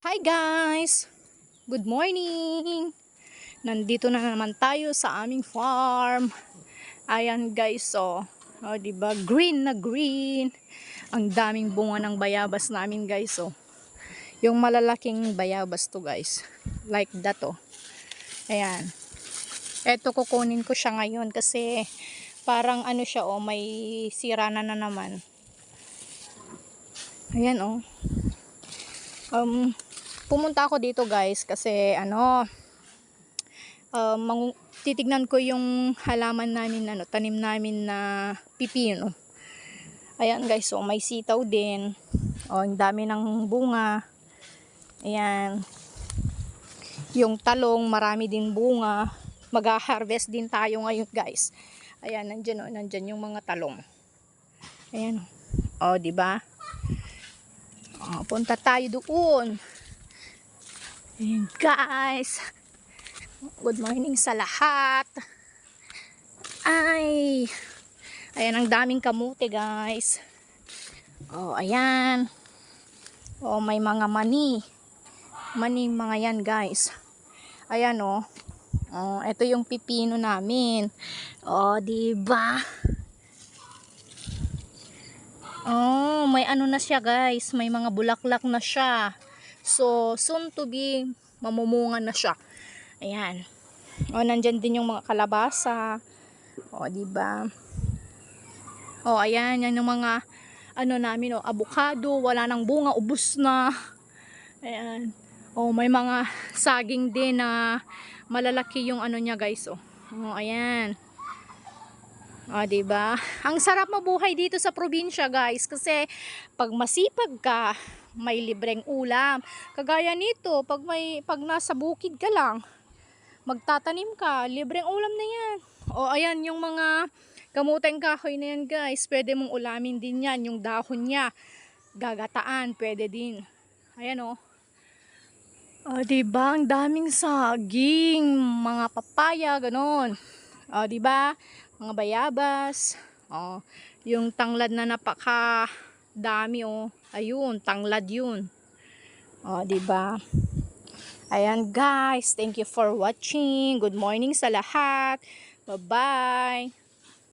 Hi guys! Good morning! Nandito na naman tayo sa aming farm. Ayan guys, so, oh, di ba green na green. Ang daming bunga ng bayabas namin guys, so. Yung malalaking bayabas to guys. Like that oh. Ayan. Eto kukunin ko siya ngayon kasi parang ano siya oh, may sira na na naman. Ayan oh. Um, pumunta ako dito guys kasi ano uh, mangu- titignan ko yung halaman namin ano tanim namin na pipino. Ayan guys so may sitaw din. Oh ang dami ng bunga. Ayan. Yung talong marami din bunga. Mag-harvest din tayo ngayon guys. Ayan nandyan oh nandyan yung mga talong. Ayan oh di ba oh, punta tayo doon Ayan guys. Good morning sa lahat. Ay. Ayan ang daming kamote guys. Oh, ayan. Oh, may mga mani. Mani mga yan guys. Ayan oh. Oh, ito yung pipino namin. Oh, di ba? Oh, may ano na siya guys. May mga bulaklak na siya. So, soon to be, mamumunga na siya. Ayan. O, nandyan din yung mga kalabasa. O, di ba? O, ayan. Yan yung mga, ano namin, o, avocado. Wala nang bunga, ubus na. Ayan. O, may mga saging din na malalaki yung ano niya, guys. O, o ayan. O, di ba? Ang sarap mabuhay dito sa probinsya, guys, kasi pag masipag ka, may libreng ulam. Kagaya nito, pag may pag nasa bukid ka lang, magtatanim ka, libreng ulam na 'yan. O ayan yung mga kamuteng kahoy na yan, guys. Pwede mong ulamin din 'yan, yung dahon niya. Gagataan, pwede din. Ayan oh. O, di ba? Ang daming saging, mga papaya, ganon. O, di ba? Mga bayabas. O, yung tanglad na napaka dami oh. Ayun, tanglad yun. O, di ba? Ayan guys, thank you for watching. Good morning sa lahat. Bye-bye.